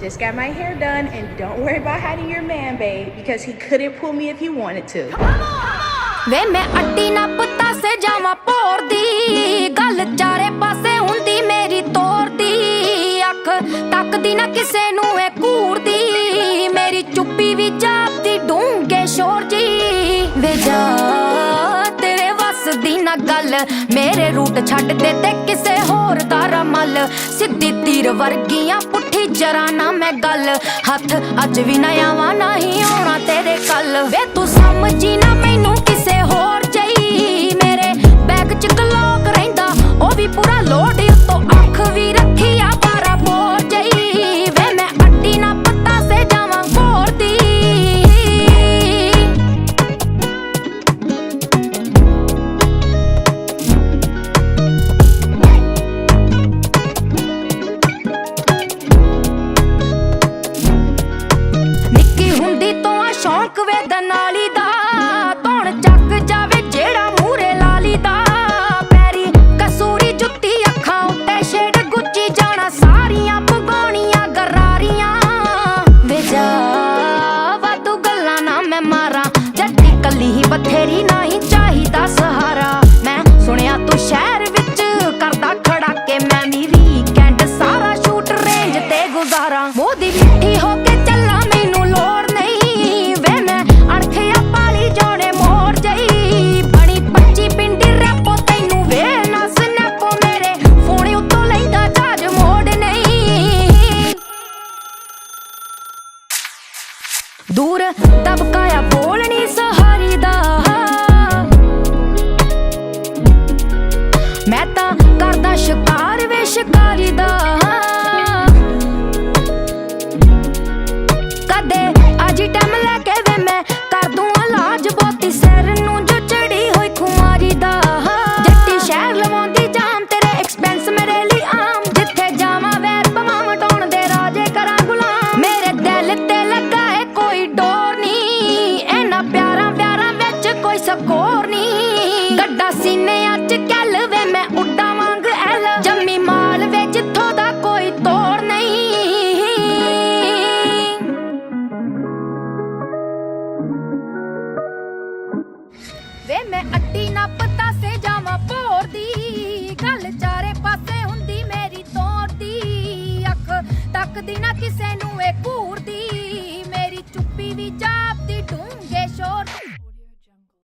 Just got my hair done, and don't worry about hiding your man, babe, because he couldn't pull me if he wanted to. ਵੇ ਮੈਂ ਅੱਡੀ ਨਾ ਪੁੱਤਾ ਸੇ ਜਾਵਾਂ ਪੋਰਦੀ ਗੱਲ ਚਾਰੇ ਪਾਸੇ ਹੁੰਦੀ ਮੇਰੀ ਤੋਰਦੀ ਅੱਖ ਤੱਕਦੀ ਨਾ ਕਿਸੇ ਨੂੰ ਇਹ ਘੂਰਦੀ ਮੇਰੀ ਚੁੱਪੀ ਵੀ ਜਾਪਦੀ ਡੂੰਗੇ ਸ਼ੋਰ ਜੀ ਵੇ ਜਾ ਤੇਰੇ ਵੱਸ ਦੀ ਨਾ ਗੱਲ ਮੇਰੇ ਰੂਟ ਛੱਡ ਦੇ ਤੇ ਕਿਸੇ ਹੋਰ ਦਾ ਰਮਲ ਸਿੱਧੀ ਤੀਰ ਵਰਗੀਆਂ ਪੁੱਠੀ ਜਰਾ ਨਾ ਮੈਂ ਗੱਲ। ਹੱਥ ਅੱਜ ਵੀ ਨਾ ਆਵਾਂ ਨਹੀਂ ਆਉਣਾ ਤੇਰੇ ਕੱਲ ਵੇ ਤੂੰ ਸਮਝੀ ਨਾ ਮੈਨੂੰ ਮੋਦੀ ਮਿੱਠੀ ਹੋ ਕੇ ਚੱਲਾਂ, ਮੈਨੂੰ ਲੋੜ ਨਹੀਂ। ਵੇ ਮੈਂ ਅਣਖਿਆ ਪਾਲੀ ਜੋੜੇ ਮੋੜ ਜਈ। ਬਣੀ ਪੱਚੀ ਪਿੰਡੀ ਰੈਪੋ ਤੈਨੂੰ ਵੇ ਨਾ ਸਨੈਪੋ ਮੇਰੇ। ਫੋਨ ਉੱਤੋਂ ਲੈਂਦਾ ਚਾਰਜ ਮੋੜ ਨਹੀਂ। ਦੂਰ ਦਬਕਾਇਆ ਬੋਲਣੀ ਸਹਾਰੀ ਦਾ। ਮੈਂ ਤਾਂ ਕਰਦਾ ਸ਼ਿਕਾਰ, ਵੇ ਸ਼ਿਕਾਰੀ ਦਾ। ਵੇ ਮੈਂ ਅੱਡੀ ਨਾ ਪਤਾ ਸੇ ਜਾਵਾਂ ਭੋਰ ਦੀ। ਗੱਲ ਚਾਰੇ ਪਾਸੇ ਹੁੰਦੀ ਮੇਰੀ ਤੋਰ ਦੀ। ਅੱਖ ਤੱਕਦੀ ਨਾ ਕਿਸੇ ਨੂੰ ਇਹ